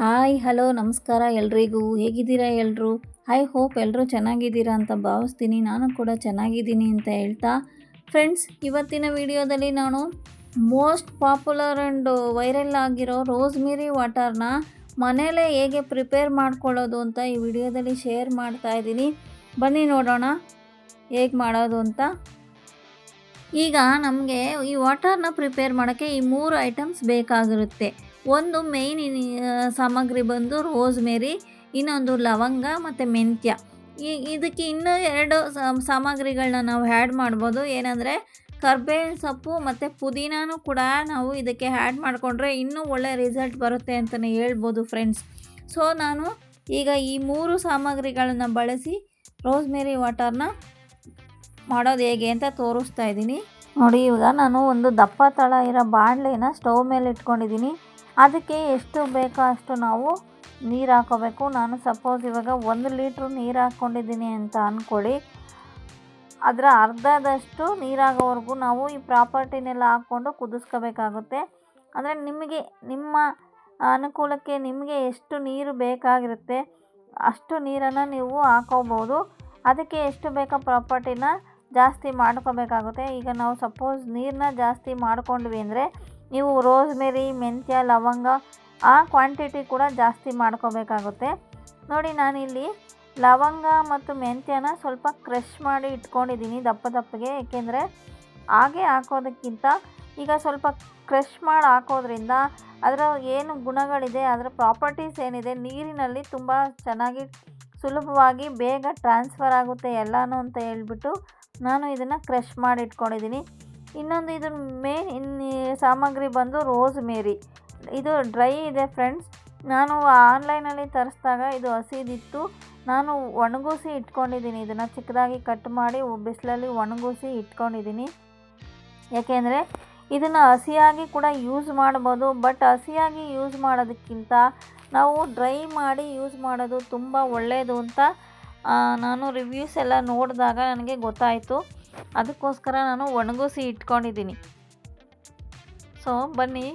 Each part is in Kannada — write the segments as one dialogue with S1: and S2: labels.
S1: ಹಾಯ್, ಹಲೋ, ನಮಸ್ಕಾರ ಎಲ್ರಿಗೂ. ಹೇಗಿದ್ದೀರಾ ಎಲ್ಲರೂ ಐ ಹೋಪ್ ಎಲ್ಲರೂ ಚೆನ್ನಾಗಿದ್ದೀರಾ ಅಂತ ಭಾವಿಸ್ತೀನಿ. ನಾನು ಕೂಡ ಚೆನ್ನಾಗಿದ್ದೀನಿ ಅಂತ ಹೇಳ್ತಾ. ಫ್ರೆಂಡ್ಸ್, ಇವತ್ತಿನ ವಿಡಿಯೋದಲ್ಲಿ ನಾನು ಮೋಸ್ಟ್ ಪಾಪ್ಯುಲರ್ ಆ್ಯಂಡ್ ವೈರಲ್ ಆಗಿರೋ ರೋಸ್ಮಿರಿ ವಾಟರ್ನ ಮನೇಲೇ ಹೇಗೆ ಪ್ರಿಪೇರ್ ಮಾಡ್ಕೊಳ್ಳೋದು ಅಂತ ಈ ವಿಡಿಯೋದಲ್ಲಿ ಶೇರ್ ಮಾಡ್ತಾ ಇದ್ದೀನಿ. ಬನ್ನಿ ನೋಡೋಣ ಹೇಗೆ ಮಾಡೋದು ಅಂತ. ಈಗ ನಮಗೆ ಈ ವಾಟರ್ನ ಪ್ರಿಪೇರ್ ಮಾಡೋಕ್ಕೆ ಈ ಮೂರು ಐಟಮ್ಸ್ ಬೇಕಾಗಿರುತ್ತೆ. ಒಂದು ಮೇಯ್ನ್ ಸಾಮಗ್ರಿ ಬಂದು ರೋಸ್ಮೇರಿ ಇನ್ನೊಂದು ಲವಂಗ ಮತ್ತು ಮೆಂತ್ಯ. ಈ, ಇದಕ್ಕೆ ಇನ್ನೂ ಎರಡು ಸಾಮಗ್ರಿಗಳನ್ನ ನಾವು ಆ್ಯಡ್ ಮಾಡ್ಬೋದು. ಏನಂದರೆ ಕರ್ಬೇವಿನ ಸೊಪ್ಪು ಮತ್ತು ಪುದೀನೂ ಕೂಡ ನಾವು ಇದಕ್ಕೆ ಆ್ಯಡ್ ಮಾಡಿಕೊಂಡ್ರೆ ಇನ್ನೂ ಒಳ್ಳೆಯ ರಿಸಲ್ಟ್ ಬರುತ್ತೆ ಅಂತಲೇ ಹೇಳ್ಬೋದು ಫ್ರೆಂಡ್ಸ್ ಸೊ ನಾನು ಈಗ ಈ ಮೂರು ಸಾಮಗ್ರಿಗಳನ್ನು ಬಳಸಿ ರೋಸ್ಮೇರಿ ವಾಟರ್ನ ಮಾಡೋದು ಹೇಗೆ ಅಂತ ತೋರಿಸ್ತಾ ಇದ್ದೀನಿ. ನೋಡಿ, ಇವಾಗ ನಾನು ಒಂದು ದಪ್ಪ ತಳ ಇರೋ ಬಾಣಲೆನ ಸ್ಟವ್ ಮೇಲೆ ಇಟ್ಕೊಂಡಿದ್ದೀನಿ. ಅದಕ್ಕೆ ಎಷ್ಟು ಬೇಕೋ ಅಷ್ಟು ನಾವು ನೀರು ಹಾಕೋಬೇಕು. ನಾನು ಸಪೋಸ್ ಇವಾಗ ಒಂದು ಲೀಟ್ರ್ ನೀರು ಹಾಕ್ಕೊಂಡಿದ್ದೀನಿ ಅಂತ ಅಂದ್ಕೊಳ್ಳಿ ಅದರ ಅರ್ಧದಷ್ಟು ನೀರಾಗೋವರೆಗೂ ನಾವು ಈ ಪ್ರಾಪರ್ಟಿನೆಲ್ಲ ಹಾಕ್ಕೊಂಡು ಕುದಿಸ್ಕೋಬೇಕಾಗುತ್ತೆ. ಅಂದರೆ ನಿಮಗೆ, ನಿಮ್ಮ ಅನುಕೂಲಕ್ಕೆ ನಿಮಗೆ ಎಷ್ಟು ನೀರು ಬೇಕಾಗಿರುತ್ತೆ ಅಷ್ಟು ನೀರನ್ನು ನೀವು ಹಾಕೋಬೋದು. ಅದಕ್ಕೆ ಎಷ್ಟು ಬೇಕೋ ಪ್ರಾಪರ್ಟಿನ ಜಾಸ್ತಿ ಮಾಡ್ಕೋಬೇಕಾಗುತ್ತೆ. ಈಗ ನಾವು ಸಪೋಸ್ ನೀರನ್ನ ಜಾಸ್ತಿ ಮಾಡ್ಕೊಂಡ್ವಿ ಅಂದರೆ ನೀವು ರೋಸ್ಮೆರಿ, ಮೆಂತ್ಯ, ಲವಂಗ ಆ ಕ್ವಾಂಟಿಟಿ ಕೂಡ ಜಾಸ್ತಿ ಮಾಡ್ಕೋಬೇಕಾಗುತ್ತೆ. ನೋಡಿ ನಾನಿಲ್ಲಿ ಲವಂಗ ಮತ್ತು ಮೆಂತ್ಯನ ಸ್ವಲ್ಪ ಕ್ರಷ್ ಮಾಡಿ ಇಟ್ಕೊಂಡಿದ್ದೀನಿ ದಪ್ಪ ದಪ್ಪಗೆ, ಏಕೆಂದರೆ ಹಾಗೆ ಹಾಕೋದಕ್ಕಿಂತ ಈಗ ಸ್ವಲ್ಪ ಕ್ರಷ್ ಮಾಡಿ ಹಾಕೋದ್ರಿಂದ ಅದರ ಏನು ಗುಣಗಳಿದೆ, ಅದರ ಪ್ರಾಪರ್ಟೀಸ್ ಏನಿದೆ, ನೀರಿನಲ್ಲಿ ತುಂಬ ಚೆನ್ನಾಗಿ ಸುಲಭವಾಗಿ ಬೇಗ ಟ್ರಾನ್ಸ್ಫರ್ ಆಗುತ್ತೆ ಎಲ್ಲನೂ ಅಂತ ಹೇಳ್ಬಿಟ್ಟು ನಾನು ಇದನ್ನು ಕ್ರಷ್ ಮಾಡಿ ಇಟ್ಕೊಂಡಿದ್ದೀನಿ. ಇನ್ನೊಂದು ಇದ್ರ ಮೇನ್ ಇನ್ನು ಸಾಮಗ್ರಿ ಬಂದು ರೋಸ್ ಮೇರಿ. ಇದು ಡ್ರೈ ಇದೆ ಫ್ರೆಂಡ್ಸ್. ನಾನು ಆನ್ಲೈನಲ್ಲಿ ತರಿಸಿದಾಗ ಇದು ಹಸಿದಿತ್ತು. ನಾನು ಒಣಗೂಸಿ ಇಟ್ಕೊಂಡಿದ್ದೀನಿ. ಇದನ್ನು ಚಿಕ್ಕದಾಗಿ ಕಟ್ ಮಾಡಿ ಬಿಸಿಲಲ್ಲಿ ಒಣಗಿಸಿ ಇಟ್ಕೊಂಡಿದ್ದೀನಿ. ಯಾಕೆಂದರೆ ಇದನ್ನು ಹಸಿಯಾಗಿ ಕೂಡ ಯೂಸ್ ಮಾಡ್ಬೋದು. ಬಟ್ ಹಸಿಯಾಗಿ ಯೂಸ್ ಮಾಡೋದಕ್ಕಿಂತ ನಾವು ಡ್ರೈ ಮಾಡಿ ಯೂಸ್ ಮಾಡೋದು ತುಂಬ ಒಳ್ಳೆಯದು ಅಂತ ನಾನು ರಿವ್ಯೂಸ್ ಎಲ್ಲ ನೋಡಿದಾಗ ನನಗೆ ಗೊತ್ತಾಯಿತು. ಅದಕ್ಕೋಸ್ಕರ ನಾನು ಒಣಗಿಸಿ ಇಟ್ಕೊಂಡಿದ್ದೀನಿ. ಸೊ ಬನ್ನಿ.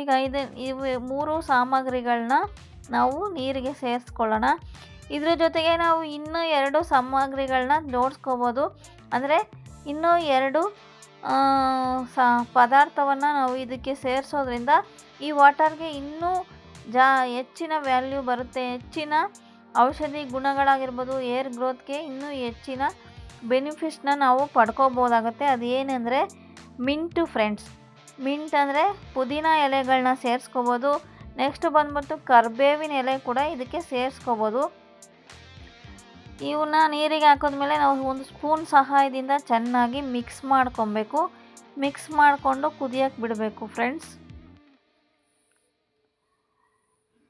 S1: ಈಗ ಇದು, ಇವು ಮೂರು ಸಾಮಗ್ರಿಗಳನ್ನ ನಾವು ನೀರಿಗೆ ಸೇರಿಸ್ಕೊಳ್ಳೋಣ. ಇದ್ರ ಜೊತೆಗೆ ನಾವು ಇನ್ನೂ ಎರಡು ಸಾಮಗ್ರಿಗಳನ್ನ ಜೋಡಿಸ್ಕೋಬೋದು. ಅಂದರೆ ಇನ್ನೂ ಎರಡು ಸ, ಪದಾರ್ಥವನ್ನು ನಾವು ಇದಕ್ಕೆ ಸೇರಿಸೋದ್ರಿಂದ ಈ ವಾಟರ್ಗೆ ಇನ್ನೂ ಜಾ, ಹೆಚ್ಚಿನ ವ್ಯಾಲ್ಯೂ ಬರುತ್ತೆ. ಹೆಚ್ಚಿನ ಔಷಧಿ ಗುಣಗಳಾಗಿರ್ಬೋದು, ಏರ್ ಗ್ರೋತ್ಗೆ ಇನ್ನೂ ಹೆಚ್ಚಿನ ಬೆನಿಫಿಟ್ಸ್ನ ನಾವು ಪಡ್ಕೋಬೋದಾಗುತ್ತೆ. ಅದು ಏನಂದರೆ ಮಿಂಟು ಫ್ರೆಂಡ್ಸ್ ಮಿಂಟ್ ಅಂದರೆ ಪುದೀನ ಎಲೆಗಳನ್ನ ಸೇರಿಸ್ಕೋಬೋದು. ನೆಕ್ಸ್ಟ್ ಬಂದ್ಬಿಟ್ಟು ಕರ್ಬೇವಿನ ಎಲೆ ಕೂಡ ಇದಕ್ಕೆ ಸೇರಿಸ್ಕೋಬೋದು. ಇವನ್ನ ನೀರಿಗೆ ಹಾಕಿದ್ಮೇಲೆ ನಾವು ಒಂದು ಸ್ಪೂನ್ ಸಹಾಯದಿಂದ ಚೆನ್ನಾಗಿ ಮಿಕ್ಸ್ ಮಾಡ್ಕೊಬೇಕು. ಮಿಕ್ಸ್ ಮಾಡಿಕೊಂಡು ಕುದಿಯೋಕ್ಕೆ ಬಿಡಬೇಕು ಫ್ರೆಂಡ್ಸ್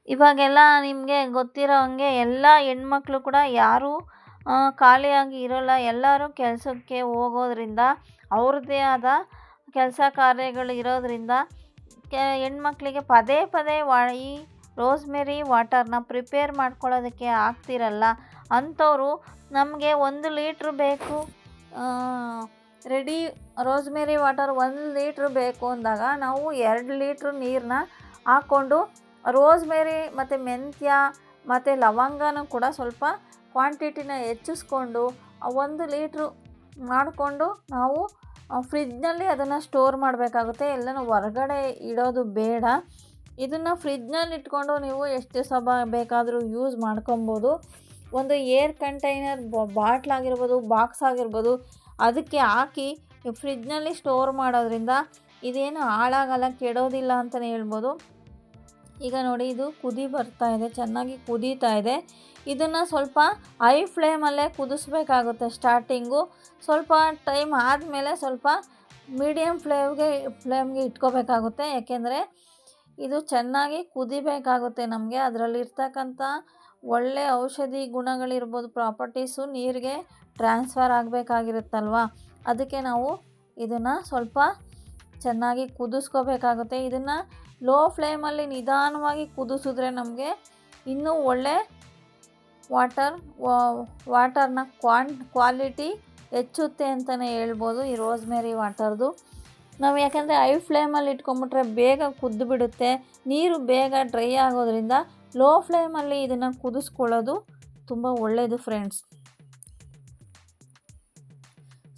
S1: ಇವಾಗೆಲ್ಲ ನಿಮಗೆ ಗೊತ್ತಿರೋ ಹಂಗೆ ಎಲ್ಲ ಹೆಣ್ಮಕ್ಳು ಕೂಡ ಯಾರೂ ಖಾಲಿಯಾಗಿ ಇರೋಲ್ಲ. ಎಲ್ಲರೂ ಕೆಲಸಕ್ಕೆ ಹೋಗೋದ್ರಿಂದ, ಅವ್ರದ್ದೇ ಆದ ಕೆಲಸ ಕಾರ್ಯಗಳು ಇರೋದ್ರಿಂದ ಕೆ, ಹೆಣ್ಮಕ್ಳಿಗೆ ಪದೇ ಪದೇ ವಾ, ಈ ರೋಸ್ಮೆರಿ ವಾಟರ್ನ ಪ್ರಿಪೇರ್ ಮಾಡ್ಕೊಳ್ಳೋದಕ್ಕೆ ಆಗ್ತಿರಲ್ಲ. ಅಂಥವ್ರು ನಮಗೆ ಒಂದು ಲೀಟ್ರ್ ಬೇಕು. ರೆಡಿ ರೋಸ್ಮೆರಿ ವಾಟರ್ ಒಂದು ಲೀಟ್ರ್ ಬೇಕು ಅಂದಾಗ ನಾವು ಎರಡು ಲೀಟ್ರ್ ನೀರನ್ನ ಹಾಕ್ಕೊಂಡು ರೋಸ್ಮೆರಿ ಮತ್ತು ಮೆಂತ್ಯ ಮತ್ತು ಲವಂಗನೂ ಕೂಡ ಸ್ವಲ್ಪ ಕ್ವಾಂಟಿಟಿನ ಹೆಚ್ಚಿಸ್ಕೊಂಡು ಒಂದು ಲೀಟ್ರು ಮಾಡಿಕೊಂಡು ನಾವು ಫ್ರಿಜ್ನಲ್ಲಿ ಅದನ್ನು ಸ್ಟೋರ್ ಮಾಡಬೇಕಾಗುತ್ತೆ. ಎಲ್ಲನೂ ಹೊರಗಡೆ ಇಡೋದು ಬೇಡ. ಇದನ್ನು ಫ್ರಿಜ್ನಲ್ಲಿ ಇಟ್ಕೊಂಡು ನೀವು ಎಷ್ಟು ದಿವಸ ಬೇಕಾದರೂ ಯೂಸ್ ಮಾಡ್ಕೊಬೋದು. ಒಂದು ಏರ್ ಕಂಟೈನರ್ ಬಾಟ್ಲ್ ಆಗಿರ್ಬೋದು, ಬಾಕ್ಸ್ ಆಗಿರ್ಬೋದು, ಅದಕ್ಕೆ ಹಾಕಿ ಫ್ರಿಜ್ನಲ್ಲಿ ಸ್ಟೋರ್ ಮಾಡೋದ್ರಿಂದ ಇದೇನು ಹಾಳಾಗಲ್ಲ, ಕೆಡೋದಿಲ್ಲ ಅಂತಲೇ ಹೇಳ್ಬೋದು. ಈಗ ನೋಡಿ, ಇದು ಕುದಿ ಬರ್ತಾ ಇದೆ, ಚೆನ್ನಾಗಿ ಕುದೀತಾ ಇದೆ. ಇದನ್ನು ಸ್ವಲ್ಪ ಹೈ ಫ್ಲೇಮಲ್ಲೇ ಕುದಿಸ್ಬೇಕಾಗುತ್ತೆ ಸ್ಟಾರ್ಟಿಂಗು. ಸ್ವಲ್ಪ ಟೈಮ್ ಆದಮೇಲೆ ಸ್ವಲ್ಪ ಮೀಡಿಯಮ್ ಫ್ಲೇಮ್ಗೆ ಫ್ಲೇಮ್ಗೆ ಇಟ್ಕೋಬೇಕಾಗುತ್ತೆ. ಯಾಕೆಂದರೆ ಇದು ಚೆನ್ನಾಗಿ ಕುದಿಬೇಕಾಗುತ್ತೆ ನಮಗೆ. ಅದರಲ್ಲಿರ್ತಕ್ಕಂಥ ಒಳ್ಳೆ ಔಷಧಿ ಗುಣಗಳಿರ್ಬೋದು, ಪ್ರಾಪರ್ಟೀಸು ನೀರಿಗೆ ಟ್ರಾನ್ಸ್ಫರ್ ಆಗಬೇಕಾಗಿರುತ್ತಲ್ವ? ಅದಕ್ಕೆ ನಾವು ಇದನ್ನು ಸ್ವಲ್ಪ ಚೆನ್ನಾಗಿ ಕುದಿಸ್ಕೋಬೇಕಾಗುತ್ತೆ. ಇದನ್ನು ಲೋ ಫ್ಲೇಮಲ್ಲಿ ನಿಧಾನವಾಗಿ ಕುದಿಸಿದ್ರೆ ನಮಗೆ ಇನ್ನೂ ಒಳ್ಳೆ ವಾಟರ್ ವಾಟರ್ನ ಕ್ವಾನ್ ಕ್ವಾಲಿಟಿ ಹೆಚ್ಚುತ್ತೆ ಅಂತಲೇ ಹೇಳ್ಬೋದು ಈ ರೋಸ್ಮೇರಿ ವಾಟರ್ದು ನಾವು ಯಾಕಂದರೆ ಐ ಫ್ಲೇಮಲ್ಲಿ ಇಟ್ಕೊಂಬಿಟ್ರೆ ಬೇಗ ಕುದ್ದು ಬಿಡುತ್ತೆ ನೀರು ಬೇಗ ಡ್ರೈ ಆಗೋದ್ರಿಂದ ಲೋ ಫ್ಲೇಮಲ್ಲಿ ಇದನ್ನು ಕುದಿಸ್ಕೊಳ್ಳೋದು ತುಂಬ ಒಳ್ಳೆಯದು ಫ್ರೆಂಡ್ಸ್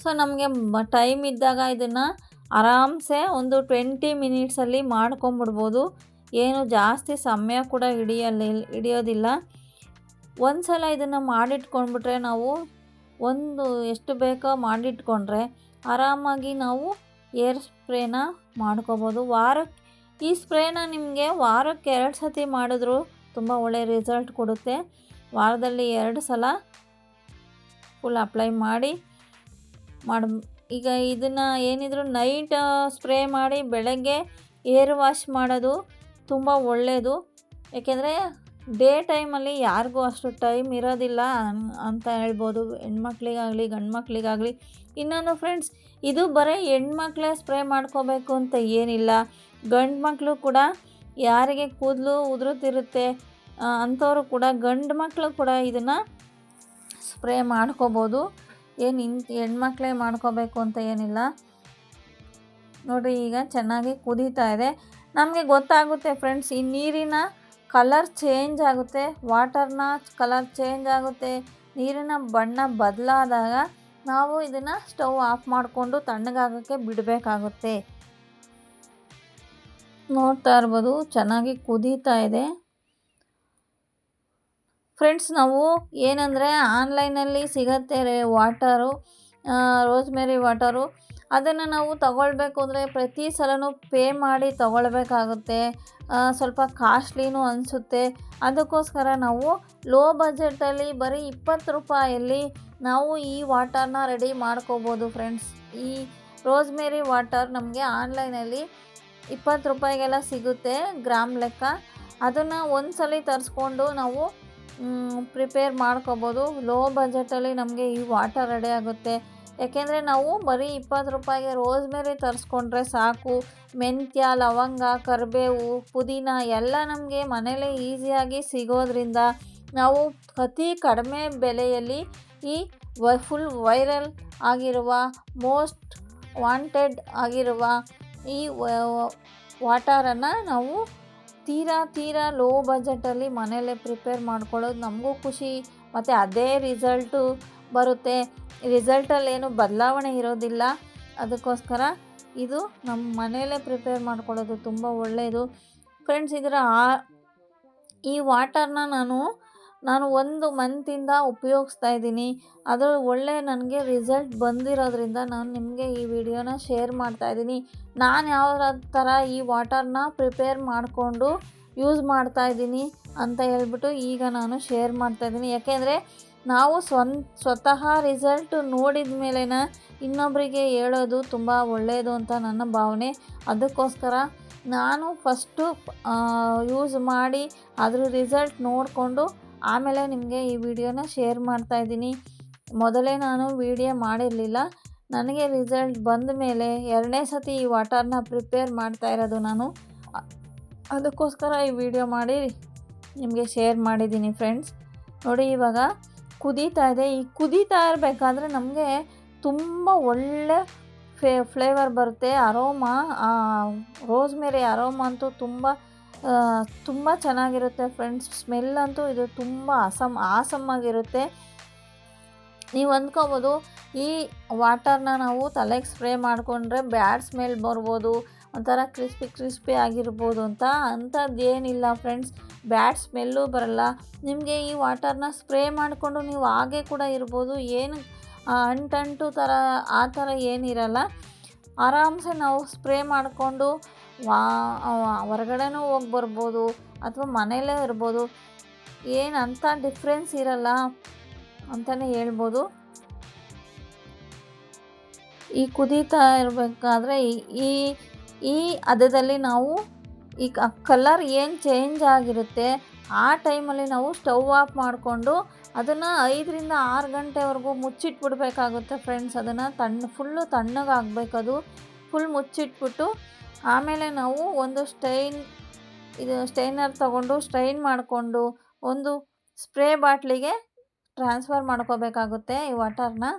S1: ಸೊ ನಮಗೆ ಟೈಮ್ ಇದ್ದಾಗ ಇದನ್ನು ಆರಾಮ್ಸೆ ಒಂದು ಟ್ವೆಂಟಿ ಮಿನಿಟ್ಸಲ್ಲಿ ಮಾಡ್ಕೊಂಬಿಡ್ಬೋದು. ಏನು ಜಾಸ್ತಿ ಸಮಯ ಕೂಡ ಹಿಡಿಯಲ್ಲ ಹಿಡಿಯೋದಿಲ್ಲ. ಒಂದು ಸಲ ಇದನ್ನು ಮಾಡಿಟ್ಕೊಂಡ್ಬಿಟ್ರೆ ನಾವು ಒಂದು ಎಷ್ಟು ಬೇಕೋ ಮಾಡಿಟ್ಕೊಂಡ್ರೆ ಆರಾಮಾಗಿ ನಾವು ಏರ್ ಸ್ಪ್ರೇನ ಮಾಡ್ಕೋಬೋದು. ವಾರಕ್ಕೆ ಈ ಸ್ಪ್ರೇನ ನಿಮಗೆ ವಾರಕ್ಕೆ ಎರಡು ಸತಿ ಮಾಡಿದ್ರು ತುಂಬ ಒಳ್ಳೆಯ ರಿಸಲ್ಟ್ ಕೊಡುತ್ತೆ. ವಾರದಲ್ಲಿ ಎರಡು ಸಲ ಫುಲ್ ಅಪ್ಲೈ ಮಾಡಿ ಮಾಡ, ಈಗ ಇದನ್ನು ಏನಿದ್ರು ನೈಟ್ ಸ್ಪ್ರೇ ಮಾಡಿ ಬೆಳಗ್ಗೆ ಏರ್ ವಾಶ್ ಮಾಡೋದು ತುಂಬ ಒಳ್ಳೆಯದು ಏಕೆಂದರೆ ಡೇ ಟೈಮಲ್ಲಿ ಯಾರಿಗೂ ಅಷ್ಟು ಟೈಮ್ ಇರೋದಿಲ್ಲ ಅಂತ ಹೇಳ್ಬೋದು. ಹೆಣ್ಮಕ್ಳಿಗಾಗಲಿ ಗಂಡು ಮಕ್ಕಳಿಗಾಗಲಿ ಇನ್ನೊಂದು ಫ್ರೆಂಡ್ಸ್, ಇದು ಬರೀ ಹೆಣ್ಮಕ್ಳೇ ಸ್ಪ್ರೇ ಮಾಡ್ಕೋಬೇಕು ಅಂತ ಏನಿಲ್ಲ. ಗಂಡು ಮಕ್ಕಳು ಕೂಡ ಯಾರಿಗೆ ಕೂದಲು ಉದುರುತ್ತಿರುತ್ತೆ ಅಂಥವರು ಕೂಡ ಗಂಡು ಮಕ್ಕಳು ಕೂಡ ಇದನ್ನು ಸ್ಪ್ರೇ ಮಾಡ್ಕೋಬೋದು. ಏನು ಇನ್, ಹೆಣ್ಮಕ್ಳೇ ಮಾಡ್ಕೋಬೇಕು ಅಂತ ಏನಿಲ್ಲ. ನೋಡಿರಿ, ಈಗ ಚೆನ್ನಾಗಿ ಕುದೀತಾ ಇದೆ. ನಮಗೆ ಗೊತ್ತಾಗುತ್ತೆ ಫ್ರೆಂಡ್ಸ್, ಈ ನೀರಿನ ಕಲರ್ ಚೇಂಜ್ ಆಗುತ್ತೆ ವಾಟರ್ನ ಕಲರ್ ಚೇಂಜ್ ಆಗುತ್ತೆ, ನೀರಿನ ಬಣ್ಣ ಬದಲಾದಾಗ ನಾವು ಇದನ್ನು ಸ್ಟವ್ ಆಫ್ ಮಾಡಿಕೊಂಡು ತಣ್ಣಗಾಗೋಕ್ಕೆ ಬಿಡಬೇಕಾಗುತ್ತೆ. ನೋಡ್ತಾ ಇರ್ಬೋದು, ಚೆನ್ನಾಗಿ ಕುದೀತಾ ಇದೆ. ಫ್ರೆಂಡ್ಸ್ ನಾವು ಏನಂದರೆ ಆನ್ಲೈನಲ್ಲಿ ಸಿಗತ್ತೆ ರೇ ವಾಟರು ರೋಸ್ಮೆರಿ ವಾಟರು ಅದನ್ನು ನಾವು ತಗೊಳ್ಬೇಕು ಅಂದರೆ ಪ್ರತಿ ಸಲವೂ ಪೇ ಮಾಡಿ ತಗೊಳ್ಬೇಕಾಗುತ್ತೆ. ಸ್ವಲ್ಪ ಕಾಸ್ಟ್ಲಿನೂ ಅನಿಸುತ್ತೆ. ಅದಕ್ಕೋಸ್ಕರ ನಾವು ಲೋ ಬಜೆಟಲ್ಲಿ ಬರೀ ಇಪ್ಪತ್ತು ರೂಪಾಯಲ್ಲಿ ನಾವು ಈ ವಾಟರ್ನ ರೆಡಿ ಮಾಡ್ಕೋಬೋದು ಫ್ರೆಂಡ್ಸ್. ಈ ರೋಸ್ಮೇರಿ ವಾಟರ್ ನಮಗೆ ಆನ್ಲೈನಲ್ಲಿ ಇಪ್ಪತ್ತು ರೂಪಾಯಿಗೆಲ್ಲ ಸಿಗುತ್ತೆ ಗ್ರಾಮ್ ಲೆಕ್ಕ. ಅದನ್ನು ಒಂದು ಸಲ ತರಿಸ್ಕೊಂಡು ನಾವು ಪ್ರಿಪೇರ್ ಮಾಡ್ಕೋಬೋದು. ಲೋ ಬಜೆಟಲ್ಲಿ ನಮಗೆ ಈ ವಾಟರ್ ರೆಡಿ ಆಗುತ್ತೆ. ಯಾಕೆಂದರೆ ನಾವು ಬರೀ ಇಪ್ಪತ್ತು ರೂಪಾಯಿಗೆ ರೋಸ್ ರೋಸ್ಮೇರಿ ತರಿಸ್ಕೊಂಡ್ರೆ ಸಾಕು, ಮೆಂತ್ಯ, ಲವಂಗ, ಕರಿಬೇವು, ಪುದೀನ ಎಲ್ಲ ನಮಗೆ ಮನೇಲೇ ಈಸಿಯಾಗಿ ಸಿಗೋದ್ರಿಂದ ನಾವು ಅತಿ ಕಡಿಮೆ ಬೆಲೆಯಲ್ಲಿ ಈ ಫುಲ್ ವೈರಲ್ ಆಗಿರುವ ಮೋಸ್ಟ್ ವಾಂಟೆಡ್ ಆಗಿರುವ ಈ ವಾಟರನ್ನು ನಾವು ತೀರಾ ತೀರಾ ಲೋ ಬಜೆಟಲ್ಲಿ ಮನೇಲೇ ಪ್ರಿಪೇರ್ ಮಾಡ್ಕೊಳ್ಳೋದು ನಮಗೂ ಖುಷಿ. ಮತ್ತು ಅದೇ ರಿಸಲ್ಟು ಬರುತ್ತೆ. ರಿಸಲ್ಟಲ್ಲಿ ಏನು ಬದಲಾವಣೆ ಇರೋದಿಲ್ಲ. ಅದಕ್ಕೋಸ್ಕರ ಇದು ನಮ್ಮ ಮನೆಯಲ್ಲೇ ಪ್ರಿಪೇರ್ ಮಾಡ್ಕೊಳ್ಳೋದು ತುಂಬ ಒಳ್ಳೆಯದು ಫ್ರೆಂಡ್ಸ್ ಇದರ ಆ, ಈ ವಾಟರ್ನ ನಾನು ನಾನು ಒಂದು ಮಂತಿಂದ ಉಪಯೋಗಿಸ್ತಾ ಇದ್ದೀನಿ. ಅದರ ಒಳ್ಳೆ ನನಗೆ ರಿಸಲ್ಟ್ ಬಂದಿರೋದ್ರಿಂದ ನಾನು ನಿಮಗೆ ಈ ವಿಡಿಯೋನ ಶೇರ್ ಮಾಡ್ತಾ ಇದ್ದೀನಿ. ನಾನು ಯಾವ ಥರ ಈ ವಾಟರ್ನ ಪ್ರಿಪೇರ್ ಮಾಡಿಕೊಂಡು ಯೂಸ್ ಮಾಡ್ತಾ ಇದ್ದೀನಿ ಅಂತ ಹೇಳ್ಬಿಟ್ಟು ಈಗ ನಾನು ಶೇರ್ ಮಾಡ್ತಾ ಇದ್ದೀನಿ. ಯಾಕೆಂದರೆ ನಾವು ಸ್ವನ್ ಸ್ವತಃ ರಿಸಲ್ಟ್ ನೋಡಿದ ಮೇಲೇ ಇನ್ನೊಬ್ಬರಿಗೆ ಹೇಳೋದು ತುಂಬ ಒಳ್ಳೆಯದು ಅಂತ ನನ್ನ ಭಾವನೆ. ಅದಕ್ಕೋಸ್ಕರ ನಾನು ಫಸ್ಟು ಯೂಸ್ ಮಾಡಿ ಅದ್ರ ರಿಸಲ್ಟ್ ನೋಡಿಕೊಂಡು ಆಮೇಲೆ ನಿಮಗೆ ಈ ವಿಡಿಯೋನ ಶೇರ್ ಮಾಡ್ತಾಯಿದ್ದೀನಿ ಮೊದಲೇ ನಾನು ವಿಡಿಯೋ ಮಾಡಿರಲಿಲ್ಲ. ನನಗೆ ರಿಸಲ್ಟ್ ಬಂದ ಮೇಲೆ ಎರಡನೇ ಸತಿ ಈ ವಾಟರ್ನ ಪ್ರಿಪೇರ್ ಮಾಡ್ತಾ ಇರೋದು ನಾನು. ಅದಕ್ಕೋಸ್ಕರ ಈ ವಿಡಿಯೋ ಮಾಡಿ ನಿಮಗೆ ಶೇರ್ ಮಾಡಿದ್ದೀನಿ ಫ್ರೆಂಡ್ಸ್ ನೋಡಿ ಇವಾಗ ಕುದೀತಾ ಇದೆ. ಈ ಕುದೀತಾ ಇರಬೇಕಾದ್ರೆ ನಮಗೆ ತುಂಬ ಒಳ್ಳೆ ಫೇ ಫ್ಲೇವರ್ ಬರುತ್ತೆ. ಅರೋಮಾ ರೋಸ್ಮೇರಿ ಅರೋಮಾ ಅಂತೂ ತುಂಬ ತುಂಬ ಚೆನ್ನಾಗಿರುತ್ತೆ ಫ್ರೆಂಡ್ಸ್ ಸ್ಮೆಲ್ ಅಂತೂ ಇದು ತುಂಬ ಅಸಮ್, ಆಸಮ್ಮಾಗಿರುತ್ತೆ. ನೀವು ಅಂದ್ಕೋಬೋದು ಈ ವಾಟರ್ನ ನಾವು ತಲೆಗೆ ಸ್ಪ್ರೇ ಮಾಡಿಕೊಂಡ್ರೆ ಬ್ಯಾಡ್ ಸ್ಮೆಲ್ ಬರ್ಬೋದು. ಒಂಥರ ಕ್ರಿಸ್ಪಿ ಕ್ರಿಸ್ಪಿ ಆಗಿರ್ಬೋದು ಅಂತ ಅಂಥದ್ದು ಏನಿಲ್ಲ ಫ್ರೆಂಡ್ಸ್. ಬ್ಯಾಡ್ ಸ್ಮೆಲ್ಲು ಬರಲ್ಲ. ನಿಮಗೆ ಈ ವಾಟರ್ನ ಸ್ಪ್ರೇ ಮಾಡಿಕೊಂಡು ನೀವು ಹಾಗೆ ಕೂಡ ಇರ್ಬೋದು. ಏನು ಅಂಟಂಟು ಥರ, ಆ ಥರ ಏನಿರಲ್ಲ. ಆರಾಮ್ಸೆ ನಾವು ಸ್ಪ್ರೇ ಮಾಡಿಕೊಂಡು ವಾ ಹೊರಗಡೆನೂ ಹೋಗಿ ಬರ್ಬೋದು ಅಥವಾ ಮನೆಯಲ್ಲೇ ಇರ್ಬೋದು. ಏನು ಅಂಥ ಡಿಫ್ರೆನ್ಸ್ ಇರಲ್ಲ ಅಂತಲೇ ಹೇಳ್ಬೋದು. ಈ ಕುದೀತಾ ಇರಬೇಕಾದ್ರೆ ಈ ಈ ಹದದಲ್ಲಿ ನಾವು ಈ ಕಲರ್ ಏನು ಚೇಂಜ್ ಆಗಿರುತ್ತೆ, ಆ ಟೈಮಲ್ಲಿ ನಾವು ಸ್ಟವ್ ಆಫ್ ಮಾಡಿಕೊಂಡು ಅದನ್ನು ಐದರಿಂದ ಆರು ಗಂಟೆವರೆಗೂ ಮುಚ್ಚಿಟ್ಬಿಡ್ಬೇಕಾಗುತ್ತೆ ಫ್ರೆಂಡ್ಸ್ ಅದನ್ನು ತಣ್ಣ ಫುಲ್ಲು ತಣ್ಣಗಾಗಬೇಕದು ಫುಲ್ ಮುಚ್ಚಿಟ್ಬಿಟ್ಟು ಆಮೇಲೆ ನಾವು ಒಂದು ಸ್ಟೈನ್ ಇದು ಸ್ಟೈನರ್ ತಗೊಂಡು ಸ್ಟ್ರೈನ್ ಮಾಡಿಕೊಂಡು ಒಂದು ಸ್ಪ್ರೇ ಬಾಟ್ಲಿಗೆ ಟ್ರಾನ್ಸ್ಫರ್ ಮಾಡ್ಕೋಬೇಕಾಗುತ್ತೆ ಈ ವಾಟರ್ನ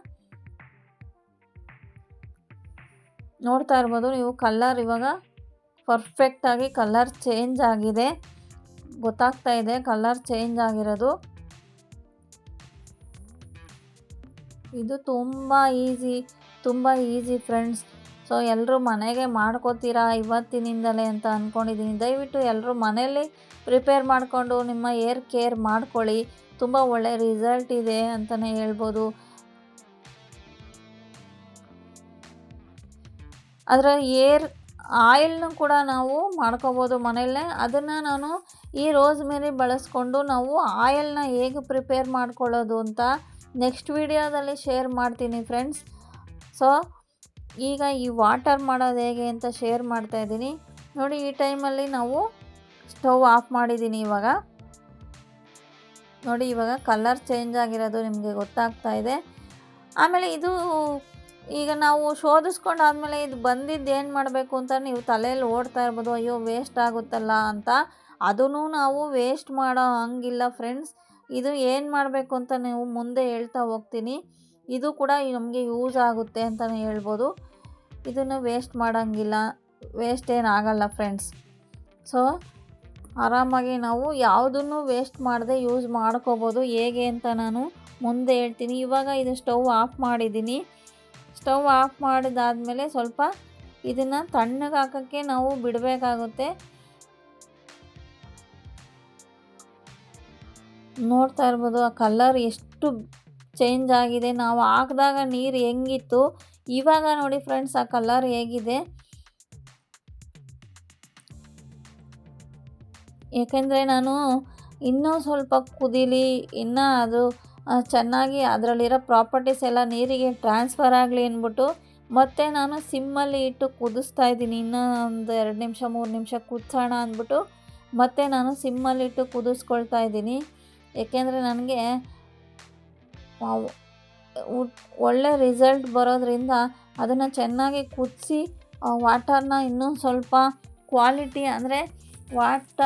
S1: ನೋಡ್ತಾ ಇರ್ಬೋದು, ನೀವು ಕಲ್ಲರ್ ಇವಾಗ ಪರ್ಫೆಕ್ಟಾಗಿ ಕಲರ್ ಚೇಂಜ್ ಆಗಿದೆ. ಗೊತ್ತಾಗ್ತಾ ಇದೆ ಕಲರ್ ಚೇಂಜ್ ಆಗಿರೋದು. ಇದು ತುಂಬ ಈಸಿ ತುಂಬ ಈಸಿ ಫ್ರೆಂಡ್ಸ್ ಸೊ ಎಲ್ಲರೂ ಮನೆಗೆ ಮಾಡ್ಕೋತೀರಾ ಇವತ್ತಿನಿಂದಲೇ ಅಂತ ಅಂದ್ಕೊಂಡಿದ್ದೀನಿ ದಯವಿಟ್ಟು ಎಲ್ಲರೂ ಮನೆಯಲ್ಲಿ ಪ್ರಿಪೇರ್ ಮಾಡಿಕೊಂಡು ನಿಮ್ಮ ಏರ್ ಕೇರ್ ಮಾಡ್ಕೊಳ್ಳಿ. ತುಂಬ ಒಳ್ಳೆ ರಿಸಲ್ಟ್ ಇದೆ ಅಂತಲೇ ಹೇಳ್ಬೋದು. ಅದರ ಏರ್ ಆಯಿಲ್ನು ಕೂಡ ನಾವು ಮಾಡ್ಕೋಬೋದು ಮನೆಯಲ್ಲೇ. ಅದನ್ನು ನಾನು ಈ ರೋಸ್ ಮೇರಿ ಬಳಸ್ಕೊಂಡು ನಾವು ಆಯಿಲ್ನ ಹೇಗೆ ಪ್ರಿಪೇರ್ ಮಾಡ್ಕೊಳ್ಳೋದು ಅಂತ ನೆಕ್ಸ್ಟ್ ವಿಡಿಯೋದಲ್ಲಿ ಶೇರ್ ಮಾಡ್ತೀನಿ ಫ್ರೆಂಡ್ಸ್. ಸೊ, ಈಗ ಈ ವಾಟರ್ ಮಾಡೋದು ಹೇಗೆ ಅಂತ ಶೇರ್ ಮಾಡ್ತಾ ಇದ್ದೀನಿ. ನೋಡಿ, ಈ ಟೈಮಲ್ಲಿ ನಾವು ಸ್ಟವ್ ಆಫ್ ಮಾಡಿದ್ದೀನಿ ಇವಾಗ. ನೋಡಿ, ಇವಾಗ ಕಲರ್ ಚೇಂಜ್ ಆಗಿರೋದು ನಿಮಗೆ ಗೊತ್ತಾಗ್ತಾ ಇದೆ. ಆಮೇಲೆ ಇದು ಈಗ ನಾವು ಶೋಧಿಸ್ಕೊಂಡಾದ್ಮೇಲೆ ಇದು ಬಂದಿದ್ದು ಏನು ಮಾಡಬೇಕು ಅಂತ ನೀವು ತಲೆಯಲ್ಲಿ ಓಡ್ತಾ ಇರ್ಬೋದು, ಅಯ್ಯೋ ವೇಸ್ಟ್ ಆಗುತ್ತಲ್ಲ ಅಂತ. ಅದನ್ನು ನಾವು ವೇಸ್ಟ್ ಮಾಡೋ ಹಂಗಿಲ್ಲ ಫ್ರೆಂಡ್ಸ್ ಇದು ಏನು ಮಾಡಬೇಕು ಅಂತ ನೀವು ಮುಂದೆ ಹೇಳ್ತಾ ಹೋಗ್ತೀನಿ. ಇದು ಕೂಡ ನಮಗೆ ಯೂಸ್ ಆಗುತ್ತೆ ಅಂತಲೇ ಹೇಳ್ಬೋದು. ಇದನ್ನು ವೇಸ್ಟ್ ಮಾಡೋಂಗಿಲ್ಲ. ವೇಸ್ಟ್ ಏನಾಗಲ್ಲ ಫ್ರೆಂಡ್ಸ್ ಸೊ ಆರಾಮಾಗಿ ನಾವು ಯಾವುದನ್ನು ವೇಸ್ಟ್ ಮಾಡದೆ ಯೂಸ್ ಮಾಡ್ಕೋಬೋದು, ಹೇಗೆ ಅಂತ ನಾನು ಮುಂದೆ ಹೇಳ್ತೀನಿ. ಇವಾಗ ಇದು ಸ್ಟವ್ ಆಫ್ ಮಾಡಿದ್ದೀನಿ. ಸ್ಟವ್ ಆಫ್ ಮಾಡಿದಾದಮೇಲೆ ಸ್ವಲ್ಪ ಇದನ್ನು ತಣ್ಣಗೆ ಹಾಕೋಕ್ಕೆ ನಾವು ಬಿಡಬೇಕಾಗುತ್ತೆ. ನೋಡ್ತಾ ಇರ್ಬೋದು, ಆ ಕಲ್ಲರ್ ಎಷ್ಟು ಚೇಂಜ್ ಆಗಿದೆ. ನಾವು ಹಾಕಿದಾಗ ನೀರು ಹೆಂಗಿತ್ತು. ಇವಾಗ ನೋಡಿ ಫ್ರೆಂಡ್ಸ್, ಆ ಕಲ್ಲರ್ ಹೇಗಿದೆ. ಏಕೆಂದರೆ ನಾನು ಇನ್ನೂ ಸ್ವಲ್ಪ ಕುದೀಲಿ, ಇನ್ನೂ ಅದು ಚೆನ್ನಾಗಿ ಅದರಲ್ಲಿರೋ ಪ್ರಾಪರ್ಟೀಸ್ ಎಲ್ಲ ನೀರಿಗೆ ಟ್ರಾನ್ಸ್ಫರ್ ಆಗಲಿ ಅಂದ್ಬಿಟ್ಟು ಮತ್ತೆ ನಾನು ಸಿಮ್ಮಲ್ಲಿ ಇಟ್ಟು ಕುದಿಸ್ತಾ ಇದ್ದೀನಿ. ಇನ್ನೂ ಒಂದು ಎರಡು ನಿಮಿಷ, ಮೂರು ನಿಮಿಷ ಕುದಿಸೋಣ ಅಂದ್ಬಿಟ್ಟು ಮತ್ತೆ ನಾನು ಸಿಮ್ಮಲ್ಲಿಟ್ಟು ಕುದಿಸ್ಕೊಳ್ತಾ ಇದ್ದೀನಿ. ಏಕೆಂದರೆ ನನಗೆ ಒಳ್ಳೆ ರಿಸಲ್ಟ್ ಬರೋದ್ರಿಂದ ಅದನ್ನು ಚೆನ್ನಾಗಿ ಕುದಿಸಿ ವಾಟರ್ನ ಇನ್ನೂ ಸ್ವಲ್ಪ ಕ್ವಾಲಿಟಿ, ಅಂದರೆ ವಾಟ,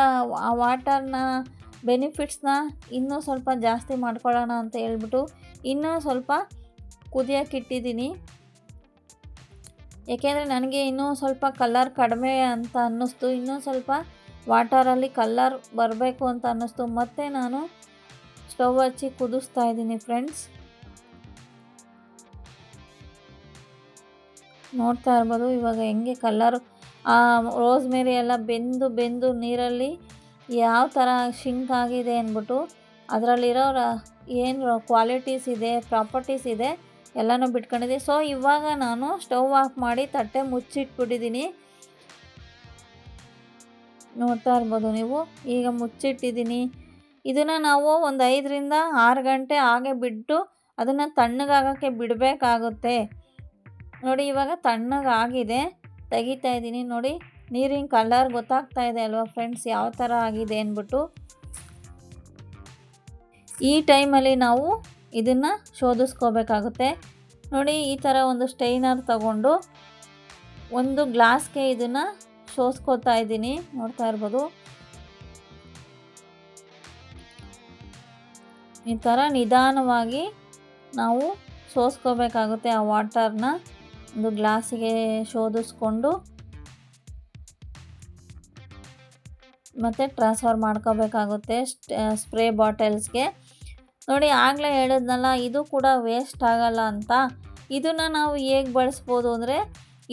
S1: ಆ ವಾಟರ್ನ ಬೆನಿಫಿಟ್ಸ್ನ ಇನ್ನೂ ಸ್ವಲ್ಪ ಜಾಸ್ತಿ ಮಾಡ್ಕೊಳ್ಳೋಣ ಅಂತ ಹೇಳ್ಬಿಟ್ಟು ಇನ್ನೂ ಸ್ವಲ್ಪ ಕುದಿಯೋಕ್ಕಿಟ್ಟಿದ್ದೀನಿ. ಏಕೆಂದರೆ ನನಗೆ ಇನ್ನೂ ಸ್ವಲ್ಪ ಕಲರ್ ಕಡಿಮೆ ಅಂತ ಅನ್ನಿಸ್ತು. ಇನ್ನೂ ಸ್ವಲ್ಪ ವಾಟರಲ್ಲಿ ಕಲ್ಲರ್ ಬರಬೇಕು ಅಂತ ಅನ್ನಿಸ್ತು. ಮತ್ತು ನಾನು ಸ್ಟವ್ ಹಚ್ಚಿ ಕುದಿಸ್ತಾ ಇದ್ದೀನಿ ಫ್ರೆಂಡ್ಸ್. ನೋಡ್ತಾ ಇರ್ಬೋದು ಇವಾಗ ಹೆಂಗೆ ಕಲರ್ ರೋಸ್ ಮೇರಿ ಎಲ್ಲ ಬೆಂದು ಬೆಂದು ನೀರಲ್ಲಿ ಯಾವ ಥರ ಶಿಂಕ್ ಆಗಿದೆ ಅಂದ್ಬಿಟ್ಟು ಅದರಲ್ಲಿರೋ ಏನು ಕ್ವಾಲಿಟೀಸ್ ಇದೆ, ಪ್ರಾಪರ್ಟೀಸ್ ಇದೆ, ಎಲ್ಲನೂ ಬಿಟ್ಕೊಂಡಿದ್ದೀನಿ. ಸೊ ಇವಾಗ ನಾನು ಸ್ಟವ್ ಆಫ್ ಮಾಡಿ ತಟ್ಟೆ ಮುಚ್ಚಿಟ್ಬಿಟ್ಟಿದ್ದೀನಿ. ನೋಡ್ತಾ ಇರ್ಬೋದು ನೀವು. ಈಗ ಮುಚ್ಚಿಟ್ಟಿದ್ದೀನಿ. ಇದನ್ನು ನಾವು ಒಂದು ಐದರಿಂದ ಆರು ಗಂಟೆ ಹಾಗೆ ಬಿಟ್ಟು ಅದನ್ನು ತಣ್ಣಗಾಗೋಕ್ಕೆ ಬಿಡಬೇಕಾಗುತ್ತೆ. ನೋಡಿ, ಇವಾಗ ತಣ್ಣಗಾಗಿದೆ. ತೆಗಿತಾ ಇದ್ದೀನಿ. ನೋಡಿ ನೀರಿನ ಕಲರ್ ಗೊತ್ತಾಗ್ತಾ ಇದೆ ಅಲ್ವಾ ಫ್ರೆಂಡ್ಸ್ ಯಾವ ಥರ ಆಗಿದೆ ಅಂದ್ಬಿಟ್ಟು ಈ ಟೈಮಲ್ಲಿ ನಾವು ಇದನ್ನು ಶೋಧಿಸ್ಕೋಬೇಕಾಗುತ್ತೆ. ನೋಡಿ, ಈ ಥರ ಒಂದು ಸ್ಟೈನರ್ ತಗೊಂಡು ಒಂದು ಗ್ಲಾಸ್ಗೆ ಇದನ್ನು ಶೋಸ್ಕೋತಾ ಇದ್ದೀನಿ. ನೋಡ್ತಾ ಇರ್ಬೋದು. ಈ ಥರ ನಿಧಾನವಾಗಿ ನಾವು ಸೋಸ್ಕೋಬೇಕಾಗುತ್ತೆ ಆ ವಾಟರ್ನ ಒಂದು ಗ್ಲಾಸಿಗೆ ಶೋಧಿಸ್ಕೊಂಡು. ಮತ್ತು ಟ್ರಾನ್ಸ್ಫರ್ ಮಾಡ್ಕೋಬೇಕಾಗುತ್ತೆ ಸ್ಪ್ರೇ ಬಾಟಲ್ಸ್ಗೆ ನೋಡಿ, ಆಗಲೇ ಹೇಳಿದ್ನಲ್ಲ, ಇದು ಕೂಡ ವೇಸ್ಟ್ ಆಗಲ್ಲ ಅಂತ. ಇದನ್ನು ನಾವು ಹೇಗೆ ಬಳಸ್ಬೋದು ಅಂದರೆ,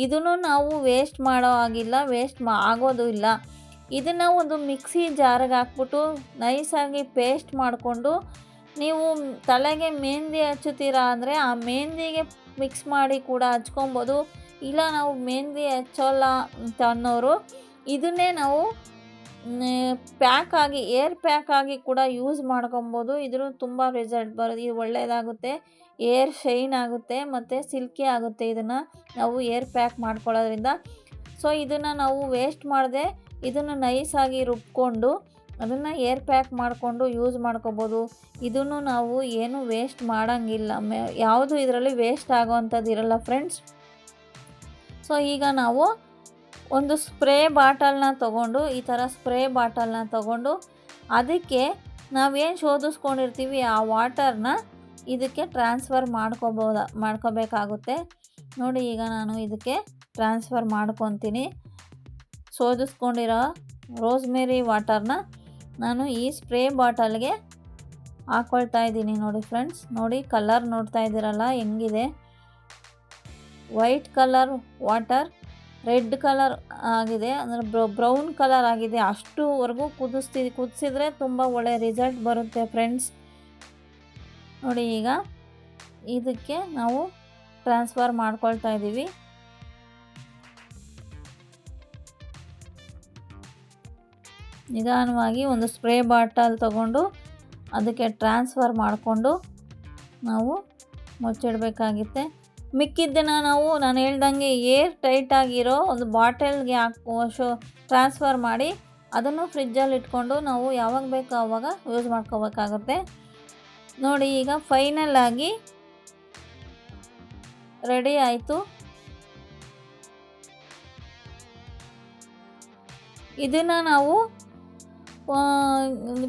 S1: ಇದನ್ನು ನಾವು ವೇಸ್ಟ್ ಮಾಡೋ ಆಗಿಲ್ಲ ವೇಸ್ಟ್ ಮಾ, ಆಗೋದು ಇಲ್ಲ. ಇದನ್ನು ಒಂದು ಮಿಕ್ಸಿ ಜಾರಿಗೆ ಹಾಕ್ಬಿಟ್ಟು ನೈಸಾಗಿ ಪೇಸ್ಟ್ ಮಾಡಿಕೊಂಡು, ನೀವು ತಲೆಗೆ ಮೆಹಂದಿ ಹಚ್ಚುತ್ತೀರಾ ಅಂದರೆ, ಆ ಮೆಹಂದಿಗೆ ಮಿಕ್ಸ್ ಮಾಡಿ ಕೂಡ ಹಚ್ಕೊಬೋದು. ಇಲ್ಲ, ನಾವು ಮೆಹಂದಿ ಹಚ್ಚೋಲ್ಲ ಅಂತ ಅನ್ನೋರು, ಇದನ್ನೇ ನಾವು ಪ್ಯಾಕ್ ಆಗಿ, ಏರ್ ಪ್ಯಾಕ್ ಆಗಿ ಕೂಡ ಯೂಸ್ ಮಾಡ್ಕೊಬೋದು. ಇದ್ರ ತುಂಬ ರಿಸಲ್ಟ್ ಬರೋದು ಇದು ಒಳ್ಳೆಯದಾಗುತ್ತೆ ಏರ್ ಶೈನ್ ಆಗುತ್ತೆ ಮತ್ತು ಸಿಲ್ಕಿ ಆಗುತ್ತೆ ಇದನ್ನು. ನಾವು ಏರ್ ಪ್ಯಾಕ್ ಮಾಡ್ಕೊಳ್ಳೋದ್ರಿಂದ. ಸೊ, ಇದನ್ನು ನಾವು ವೇಸ್ಟ್ ಮಾಡದೆ, ಇದನ್ನು ನೈಸಾಗಿ ರುಬ್ಕೊಂಡು, ಅದನ್ನು ಏರ್ ಪ್ಯಾಕ್ ಮಾಡಿಕೊಂಡು ಯೂಸ್ ಮಾಡ್ಕೋಬೋದು. ಇದನ್ನು ನಾವು ಏನು ವೇಸ್ಟ್ ಮಾಡೋಂಗಿಲ್ಲ. ಯಾವುದು ಇದರಲ್ಲಿ ವೇಸ್ಟ್ ಆಗೋವಂಥದ್ದು ಇರಲ್ಲ ಫ್ರೆಂಡ್ಸ್ ಸೊ, ಈಗ ನಾವು ಒಂದು ಸ್ಪ್ರೇ ಬಾಟಲ್ನ ತಗೊಂಡು, ಈ ಥರ ಸ್ಪ್ರೇ ಬಾಟಲ್ನ ತಗೊಂಡು ಅದಕ್ಕೆ ನಾವೇನು ಶೋಧಿಸ್ಕೊಂಡಿರ್ತೀವಿ, ಆ ವಾಟರ್ನ ಇದಕ್ಕೆ ಟ್ರಾನ್ಸ್ಫರ್ ಮಾಡ್ಕೋಬೋದ, ಮಾಡ್ಕೋಬೇಕಾಗುತ್ತೆ. ನೋಡಿ, ಈಗ ನಾನು ಇದಕ್ಕೆ ಟ್ರಾನ್ಸ್ಫರ್ ಮಾಡ್ಕೊತೀನಿ. ಶೋಧಿಸ್ಕೊಂಡಿರೋ ರೋಸ್ಮೇರಿ ವಾಟರ್ನ ನಾನು ಈ ಸ್ಪ್ರೇ ಬಾಟಲ್ಗೆ ಹಾಕ್ಕೊಳ್ತಾ ಇದ್ದೀನಿ ನೋಡಿ ಫ್ರೆಂಡ್ಸ್. ನೋಡಿ, ಕಲರ್ ನೋಡ್ತಾ ಇದ್ದೀರಲ್ಲ, ಹೆಂಗಿದೆ? White colour water red colour ಆಗಿದೆ, ಅಂದರೆ ಬ್ರ, ಬ್ರೌನ್ ಕಲರ್ ಆಗಿದೆ. ಅಷ್ಟುವರೆಗೂ ಕುದಿಸ್ತಿ, ಕುದಿಸಿದ್ರೆ ತುಂಬ ಒಳ್ಳೆಯ ರಿಸಲ್ಟ್ ಬರುತ್ತೆ ಫ್ರೆಂಡ್ಸ್ ನೋಡಿ ಈಗ ಇದಕ್ಕೆ ನಾವು ಟ್ರಾನ್ಸ್ಫರ್ ಮಾಡ್ಕೊಳ್ತಾ ಇದ್ದೀವಿ. ನಿಧಾನವಾಗಿ ಒಂದು ಸ್ಪ್ರೇ ಬಾಟಲ್ ತಗೊಂಡು ಅದಕ್ಕೆ ಟ್ರಾನ್ಸ್ಫರ್ ಮಾಡಿಕೊಂಡು ನಾವು ಮುಚ್ಚಿಡಬೇಕಾಗುತ್ತೆ. ಮಿಕ್ಕಿದ್ದನ್ನು ನಾವು ನಾನು ಹೇಳ್ದಂಗೆ ಏರ್ ಟೈಟ್ ಆಗಿರೋ ಒಂದು ಬಾಟಲ್ಗೆ ಹಾಕೋ, ಶೋ, ಟ್ರಾನ್ಸ್ಫರ್ ಮಾಡಿ ಅದನ್ನು ಫ್ರಿಜ್ಜಲ್ಲಿ ಇಟ್ಕೊಂಡು ನಾವು ಯಾವಾಗ ಬೇಕೋ ಆವಾಗ ಯೂಸ್ ಮಾಡ್ಕೋಬೇಕಾಗುತ್ತೆ. ನೋಡಿ, ಈಗ ಫೈನಲ್ ಆಗಿ ರೆಡಿ ಆಯಿತು. ಇದನ್ನು ನಾವು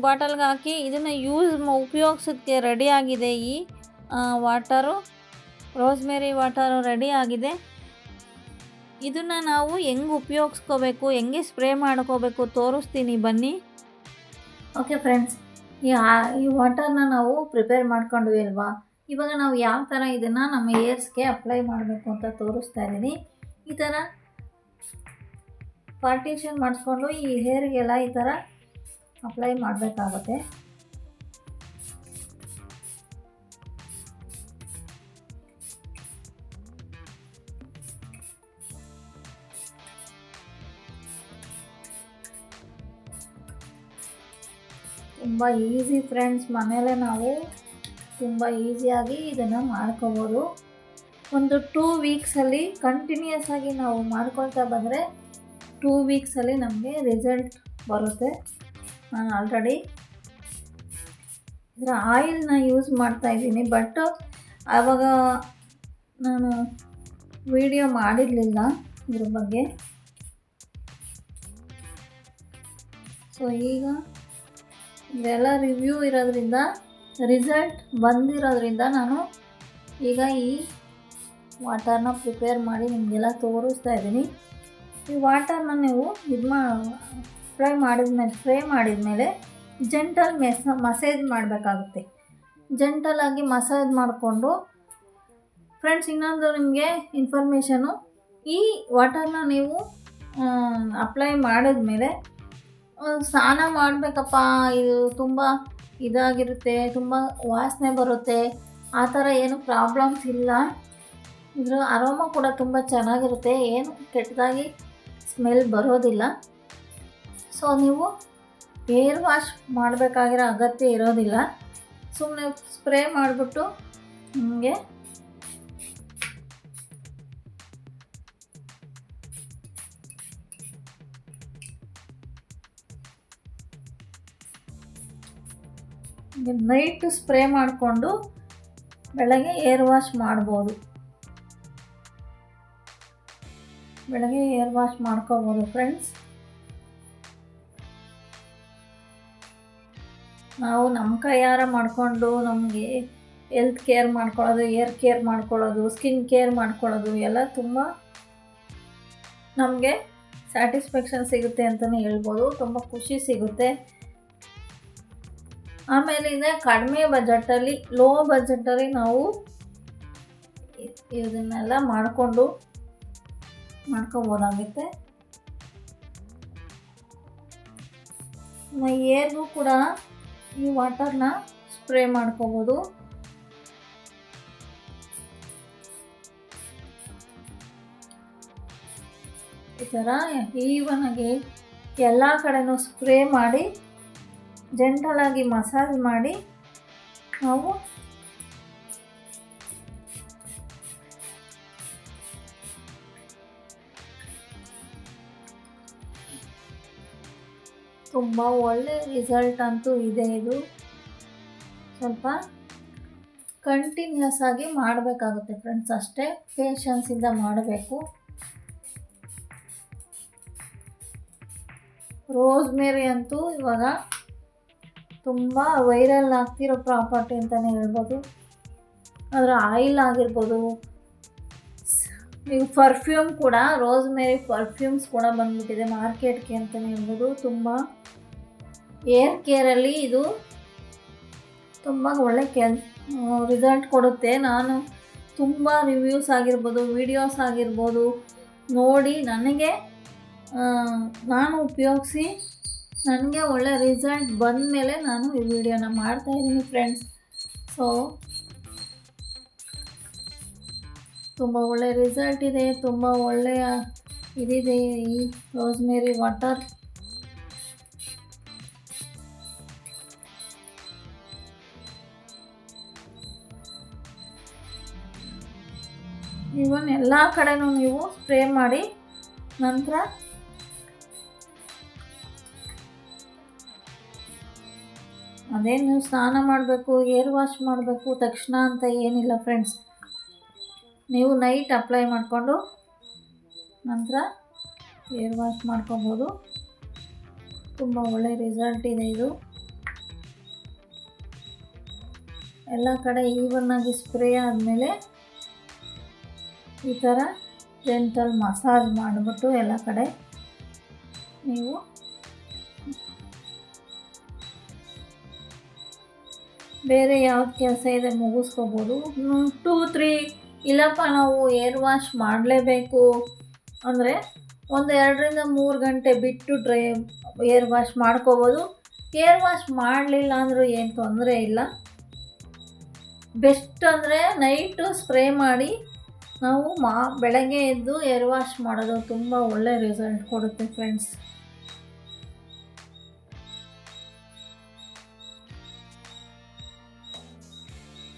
S1: ಬಾಟಲ್ಗೆ ಹಾಕಿ ಇದನ್ನು ಯೂಸ್ ಉಪಯೋಗಿಸೋಕ್ಕೆ ರೆಡಿ ಆಗಿದೆ ಈ ವಾಟರು. ರೋಸ್ಮೇರಿ ವಾಟರು ರೆಡಿ ಆಗಿದೆ. ಇದನ್ನು ನಾವು ಹೆಂಗೆ ಉಪಯೋಗಿಸ್ಕೋಬೇಕು, ಹೆಂಗೆ ಸ್ಪ್ರೇ ಮಾಡ್ಕೋಬೇಕು ತೋರಿಸ್ತೀನಿ, ಬನ್ನಿ. ಓಕೆ ಫ್ರೆಂಡ್ಸ್ ಈ ಈ ವಾಟರ್ನ ನಾವು ಪ್ರಿಪೇರ್ ಮಾಡ್ಕೊಂಡ್ವಿ ಅಲ್ವಾ? ಇವಾಗ ನಾವು ಯಾವ ಥರ ಇದನ್ನು ನಮ್ಮ ಏರ್ಸ್ಗೆ ಅಪ್ಲೈ ಮಾಡಬೇಕು ಅಂತ ತೋರಿಸ್ತಾ ಇದ್ದೀನಿ. ಈ ಥರ ಪಾರ್ಟಿಷನ್ ಮಾಡಿಸ್ಕೊಂಡು ಈ ಹೇರ್ಗೆಲ್ಲ ಈ ಥರ ಅಪ್ಲೈ ಮಾಡಬೇಕಾಗುತ್ತೆ. ತುಂಬ ಈಸಿ ಫ್ರೆಂಡ್ಸ್ ಮನೇಲೆ ನಾವು. ತುಂಬ ಈಸಿಯಾಗಿ ಇದನ್ನು ಮಾಡ್ಕೋಬೋದು. ಒಂದು ಟೂ ವೀಕ್ಸಲ್ಲಿ ಕಂಟಿನ್ಯೂಸ್ ಆಗಿ ನಾವು ಮಾಡ್ಕೊಳ್ತಾ ಬಂದರೆ ಟೂ ವೀಕ್ಸಲ್ಲಿ ನಮಗೆ ರಿಸಲ್ಟ್ ಬರುತ್ತೆ. ನಾನು ಆಲ್ರೆಡಿ ಇದರ ಆಯಿಲ್ನ ಯೂಸ್ ಮಾಡ್ತಾ ಇದ್ದೀನಿ. ಬಟ್ ಆವಾಗ ನಾನು ವಿಡಿಯೋ ಮಾಡಿರಲಿಲ್ಲ ಇದ್ರ ಬಗ್ಗೆ. ಸೊ ಈಗ ಇದೆಲ್ಲ ರಿವ್ಯೂ ಇರೋದ್ರಿಂದ ರಿಸಲ್ಟ್ ಬಂದಿರೋದ್ರಿಂದ ನಾನು ಈಗ ಈ ವಾಟರ್ನ ಪ್ರಿಪೇರ್ ಮಾಡಿ ನಿಮಗೆಲ್ಲ ತೋರಿಸ್ತಾ ಇದ್ದೀನಿ. ಈ ವಾಟರ್ನ ನೀವು ಇದು ಮಾ ಫ್ರೈ ಮಾಡಿದ್ಮೇಲೆ ಫ್ರೈ ಮಾಡಿದ್ಮೇಲೆ ಜೆಂಟಲ್ ಮೆಸ್ ಮಸಾಜ್ ಮಾಡಬೇಕಾಗುತ್ತೆ. ಜೆಂಟಲಾಗಿ ಮಸಾಜ್ ಮಾಡಿಕೊಂಡು ಫ್ರೆಂಡ್ಸ್ ಇನ್ನೊಂದು ನಿಮಗೆ ಇನ್ಫಾರ್ಮೇಷನು ಈ ವಾಟರ್ನ ನೀವು ಅಪ್ಲೈ ಮಾಡಿದ್ಮೇಲೆ ಸ್ನಾನ ಮಾಡಬೇಕಪ್ಪ. ಇದು ತುಂಬ ಇದಾಗಿರುತ್ತೆ, ತುಂಬ ವಾಸನೆ ಬರುತ್ತೆ. ಆ ಥರ ಏನು ಪ್ರಾಬ್ಲಮ್ಸ್ ಇಲ್ಲ. ಇದ್ರ ಅರೋಮ ಕೂಡ ತುಂಬ ಚೆನ್ನಾಗಿರುತ್ತೆ. ಏನು ಕೆಟ್ಟದಾಗಿ ಸ್ಮೆಲ್ ಬರೋದಿಲ್ಲ. ಸೊ ನೀವು ಏರ್ ವಾಶ್ ಮಾಡಬೇಕಾಗಿರೋ ಅಗತ್ಯ ಇರೋದಿಲ್ಲ. ಸುಮ್ಮನೆ ಸ್ಪ್ರೇ ಮಾಡಿಬಿಟ್ಟು ನಿಮಗೆ ನೈಟ್ ಸ್ಪ್ರೇ ಮಾಡಿಕೊಂಡು ಬೆಳಗ್ಗೆ ಏರ್ ವಾಶ್ ಮಾಡ್ಬೋದು. ಬೆಳಗ್ಗೆ ಏರ್ ವಾಶ್ ಮಾಡ್ಕೋಬೋದು ಫ್ರೆಂಡ್ಸ್ ನಾವು ನಮ್ಮ ಕೈಯಾರ ಮಾಡಿಕೊಂಡು ನಮಗೆ ಹೆಲ್ತ್ ಕೇರ್ ಮಾಡ್ಕೊಳ್ಳೋದು ಏರ್ ಕೇರ್ ಮಾಡ್ಕೊಳ್ಳೋದು ಸ್ಕಿನ್ ಕೇರ್ ಮಾಡ್ಕೊಳ್ಳೋದು ಎಲ್ಲ ತುಂಬ ನಮಗೆ ಸ್ಯಾಟಿಸ್ಫ್ಯಾಕ್ಷನ್ ಸಿಗುತ್ತೆ ಅಂತಲೇ ಹೇಳ್ಬೋದು. ತುಂಬ ಖುಷಿ ಸಿಗುತ್ತೆ. ಆಮೇಲೆ ಇದೆ ಕಡಿಮೆ ಬಜೆಟಲ್ಲಿ ಲೋ ಬಜೆಟಲ್ಲಿ ನಾವು ಇದನ್ನೆಲ್ಲ ಮಾಡಿಕೊಂಡು ಮಾಡ್ಕೋಬೋದಾಗುತ್ತೆ. ಏರ್ಗೂ ಕೂಡ ಈ ವಾಟರ್ನ ಸ್ಪ್ರೇ ಮಾಡ್ಕೋಬೋದು. ಈ ಥರ ಈವನಾಗಿ ಎಲ್ಲ ಕಡೆನೂ ಸ್ಪ್ರೇ ಮಾಡಿ ಜೆಂಟಲಾಗಿ ಮಸಾಜ್ ಮಾಡಿ ನಾವು ತುಂಬ ಒಳ್ಳೆ ರಿಸಲ್ಟ್ ಅಂತೂ ಇದೆ ಇದು. ಸ್ವಲ್ಪ ಕಂಟಿನ್ಯೂಸ್ ಆಗಿ ಮಾಡಬೇಕಾಗುತ್ತೆ ಫ್ರೆಂಡ್ಸ್ ಅಷ್ಟೇ. ಪೇಷನ್ಸಿಂದ ಮಾಡಬೇಕು. ರೋಸ್ಮೇರಿ ಅಂತೂ ಇವಾಗ ತುಂಬ ವೈರಲ್ ಆಗ್ತಿರೋ ಪ್ರಾಪರ್ಟಿ ಅಂತಲೇ ಹೇಳ್ಬೋದು. ಅದರ ಆಯಿಲ್ ಆಗಿರ್ಬೋದು. ನೀವು ಪರ್ಫ್ಯೂಮ್ ಕೂಡ ರೋಸ್ ಮೇರಿ ಪರ್ಫ್ಯೂಮ್ಸ್ ಕೂಡ ಬಂದ್ಬಿಟ್ಟಿದೆ ಮಾರ್ಕೆಟ್ಗೆ ಅಂತಲೇ ಹೇಳ್ಬೋದು. ತುಂಬ ಏರ್ ಕೇರಲ್ಲಿ ಇದು ತುಂಬ ಒಳ್ಳೆ ಕೆಲ್ ರಿಸಲ್ಟ್ ಕೊಡುತ್ತೆ. ನಾನು ತುಂಬ ರಿವ್ಯೂಸ್ ಆಗಿರ್ಬೋದು ವಿಡಿಯೋಸ್ ಆಗಿರ್ಬೋದು ನೋಡಿ ನನಗೆ ನಾನು ಉಪಯೋಗಿಸಿ ನನಗೆ ಒಳ್ಳೆ ರಿಸಲ್ಟ್ ಬಂದ ಮೇಲೆ ನಾನು ಈ ವಿಡಿಯೋನ ಮಾಡ್ತಾಯಿದ್ದೀನಿ ಫ್ರೆಂಡ್ಸ್ ಸೊ ತುಂಬ ಒಳ್ಳೆ ರಿಸಲ್ಟ್ ಇದೆ, ತುಂಬ ಒಳ್ಳೆಯ ಇದಿದೆ ಈ ರೋಸ್ಮೇರಿ ವಾಟರ್ ಇವನ್ ಎಲ್ಲ ಕಡೆನೂ ನೀವು ಸ್ಪ್ರೇ ಮಾಡಿ ನಂತರ ಅದೇನು ನೀವು ಸ್ನಾನ ಮಾಡಬೇಕು, ಏರ್ ವಾಶ್ ಮಾಡಬೇಕು, ತಕ್ಷಣ ಅಂತ ಏನಿಲ್ಲ ಫ್ರೆಂಡ್ಸ್ ನೀವು ನೈಟ್ ಅಪ್ಲೈ ಮಾಡಿಕೊಂಡು ನಂತರ ಏರ್ ವಾಶ್ ಮಾಡ್ಕೊಬೋದು. ತುಂಬ ಒಳ್ಳೆ ರಿಸಲ್ಟ್ ಇದೆ ಇದು. ಎಲ್ಲ ಕಡೆ ಈವನ್ನಾಗಿ ಸ್ಪ್ರೇ ಆದಮೇಲೆ ಈ ಥರ ಜೆಂಟಲ್ ಮಸಾಜ್ ಮಾಡಿಬಿಟ್ಟು ಎಲ್ಲ ಕಡೆ ನೀವು ಬೇರೆ ಯಾವ ಕೆಲಸ ಇದೆ ಮುಗಿಸ್ಕೋಬೋದು. ಟೂ ತ್ರೀ ಇಲ್ಲಪ್ಪ, ನಾವು ಏರ್ ವಾಶ್ ಮಾಡಲೇಬೇಕು. ಅಂದರೆ ಒಂದು ಎರಡರಿಂದ ಮೂರು ಗಂಟೆ ಬಿಟ್ಟು ಡ್ರೈ ಏರ್ ವಾಶ್ ಮಾಡ್ಕೋಬೋದು. ಏರ್ ವಾಶ್ ಮಾಡಲಿಲ್ಲ ಅಂದರೂ ಏನು ತೊಂದರೆ ಇಲ್ಲ. ಬೆಸ್ಟ್ ಅಂದರೆ ನೈಟು ಸ್ಪ್ರೇ ಮಾಡಿ ನಾವು ಮಾ, ಬೆಳಗ್ಗೆ ಎದ್ದು ಏರ್ ವಾಶ್ ಮಾಡೋದು ತುಂಬ ಒಳ್ಳೆ ರಿಸಲ್ಟ್ ಕೊಡುತ್ತೆ ಫ್ರೆಂಡ್ಸ್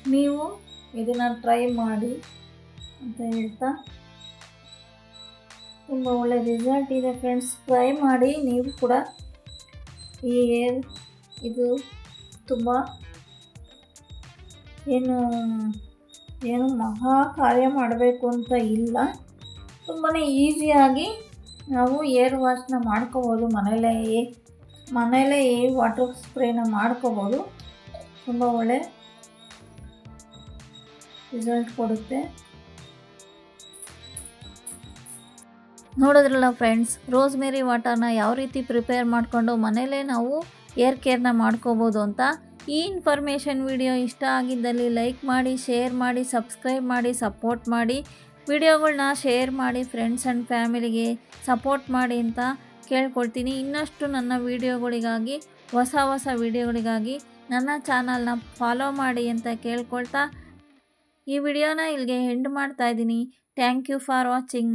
S1: ನೀವು ಇದನ್ನು ಟ್ರೈ ಮಾಡಿ ಅಂತ ಹೇಳ್ತಾ ತುಂಬ ಒಳ್ಳೆ ರಿಸಲ್ಟ್ ಇದೆ ಫ್ರೆಂಡ್ಸ್ ಟ್ರೈ ಮಾಡಿ ನೀವು ಕೂಡ ಈ ಏರ್ ಇದು ತುಂಬ ಏನು ಏನು ಮಹಾ ಕಾರ್ಯ ಮಾಡಬೇಕು ಅಂತ ಇಲ್ಲ. ತುಂಬಾ ಈಸಿಯಾಗಿ ನಾವು ಏರ್ ವಾಶ್ನ ಮಾಡ್ಕೋಬೋದು ಮನೇಲೇ ಈ ವಾಟರ್ ಸ್ಪ್ರೇನ ಮಾಡ್ಕೋಬೋದು. ತುಂಬ ಒಳ್ಳೆ ರಿಸಲ್ಟ್ ಕೊಡುತ್ತೆ. ನೋಡಿದ್ರಲ್ಲ ಫ್ರೆಂಡ್ಸ್ ರೋಸ್ಮೇರಿ ವಾಟರ್ನ ಯಾವ ರೀತಿ ಪ್ರಿಪೇರ್ ಮಾಡಿಕೊಂಡು ಮನೇಲೇ ನಾವು ಏರ್ ಕೇರ್ನ ಮಾಡ್ಕೋಬೋದು ಅಂತ ಈ ಇನ್ಫಾರ್ಮೇಷನ್ ವಿಡಿಯೋ ಇಷ್ಟ ಆಗಿದ್ದಲ್ಲಿ ಲೈಕ್ ಮಾಡಿ ಶೇರ್ ಮಾಡಿ ಸಬ್ಸ್ಕ್ರೈಬ್ ಮಾಡಿ ಸಪೋರ್ಟ್ ಮಾಡಿ. ವಿಡಿಯೋಗಳನ್ನ ಶೇರ್ ಮಾಡಿ ಫ್ರೆಂಡ್ಸ್ ಆ್ಯಂಡ್ ಫ್ಯಾಮಿಲಿಗೆ ಸಪೋರ್ಟ್ ಮಾಡಿ ಅಂತ ಕೇಳ್ಕೊಳ್ತೀನಿ. ಇನ್ನಷ್ಟು ನನ್ನ ವಿಡಿಯೋಗಳಿಗಾಗಿ, ಹೊಸ ಹೊಸ ವಿಡಿಯೋಗಳಿಗಾಗಿ ನನ್ನ ಚಾನಲ್ನ ಫಾಲೋ ಮಾಡಿ ಅಂತ ಕೇಳ್ಕೊಳ್ತಾ ಈ ವಿಡಿಯೋನ ಇಲ್ಲಿಗೆ ಎಂಡ್ ಮಾಡ್ತಾ ಇದ್ದೀನಿ. Thank you for watching